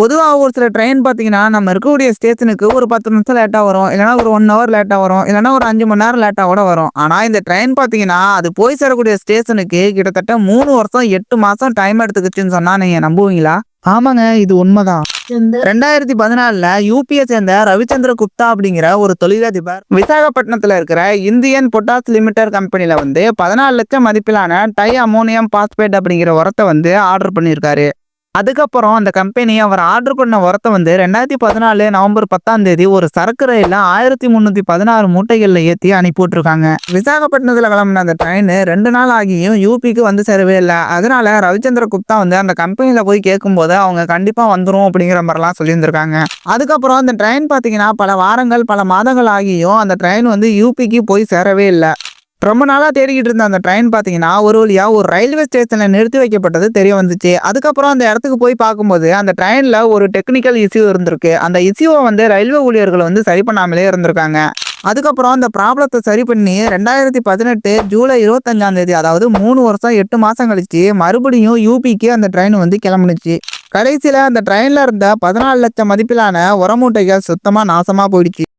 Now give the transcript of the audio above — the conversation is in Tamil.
பொதுவாக ஒரு சில ட்ரெயின் பார்த்தீங்கன்னா நம்ம இருக்கக்கூடிய ஸ்டேஷனுக்கு ஒரு பத்து நிமிஷம் லேட்டாக வரும். இல்லைனா ஒரு ஒன் ஹவர் லேட்டாக வரும். இல்லைனா ஒரு அஞ்சு மணி நேரம் லேட்டாக கூட வரும். ஆனால் இந்த ட்ரெயின் பார்த்தீங்கன்னா அது போய் சேரக்கூடிய ஸ்டேஷனுக்கு கிட்டத்தட்ட மூணு வருஷம் எட்டு மாதம் டைம் எடுத்துக்கிச்சுன்னு சொன்னால் நீங்கள் நம்புவீங்களா? ஆமாங்க இது உண்மைதான். ரெண்டாயிரத்தி பதினாலுல யூபியை சேர்ந்த ரவிச்சந்திர குப்தா அப்படிங்கிற ஒரு தொழிலதிபர் விசாகப்பட்டினத்துல இருக்கிற இந்தியன் பொட்டாஸ் லிமிடெட் கம்பெனில வந்து பதினாலு லட்சம் மதிப்பிலான டை அமோனியம் பாஸ்பேட் அப்படிங்கிற உரத்தை வந்து ஆர்டர் பண்ணியிருக்காரு. அதுக்கப்புறம் அந்த கம்பெனி அவர் ஆர்டர் பண்ண உரத்தை வந்து ரெண்டாயிரத்தி பதினாலு நவம்பர் பத்தாம் தேதி ஒரு சரக்கு ரயில ஆயிரத்தி முந்நூற்றி பதினாறு மூட்டைகளில் ஏற்றி அனுப்பி விட்டுருக்காங்க விசாகப்பட்டினத்தில் கிளம்புன அந்த ட்ரெயின் ரெண்டு நாள் ஆகியும் யூபிக்கு வந்து சேரவே இல்லை. அதனால ரவிச்சந்திர குப்தா வந்து அந்த கம்பெனியில் போய் கேட்கும்போது அவங்க கண்டிப்பாக வந்துடும் அப்படிங்கிற மாதிரிலாம் சொல்லியிருந்திருக்காங்க. அதுக்கப்புறம் அந்த ட்ரெயின் பார்த்தீங்கன்னா பல வாரங்கள் பல மாதங்கள் ஆகியும் அந்த ட்ரெயின் வந்து யூபிக்கு போய் சேரவே இல்லை. ரொம்ப நாளாக தேடிக்கிட்டு இருந்த அந்த ட்ரெயின் பார்த்தீங்கன்னா ஒரு வழியாக ஒரு ரயில்வே ஸ்டேஷனில் நிறுத்தி வைக்கப்பட்டது தெரிய வந்துச்சு. அதுக்கப்புறம் அந்த இடத்துக்கு போய் பார்க்கும்போது அந்த ட்ரெயினில் ஒரு டெக்னிக்கல் இஷ்யூ இருந்திருக்கு. அந்த இஷ்யூவை வந்து ரயில்வே ஊழியர்கள் வந்து சரி பண்ணாமலே இருந்திருக்காங்க. அதுக்கப்புறம் அந்த ப்ராப்ளத்தை சரி பண்ணி ரெண்டாயிரத்தி பதினெட்டு ஜூலை இருபத்தஞ்சாம் தேதி அதாவது மூணு வருஷம் எட்டு மாதம் கழிச்சு மறுபடியும் யூபிக்கு அந்த ட்ரெயின் வந்து கிளம்புனுச்சு. கடைசியில் அந்த ட்ரெயினில் இருந்த பதினாலு லட்சம் மதிப்பிலான உரமூட்டைகள் சுத்தமாக நாசமாக போயிடுச்சு.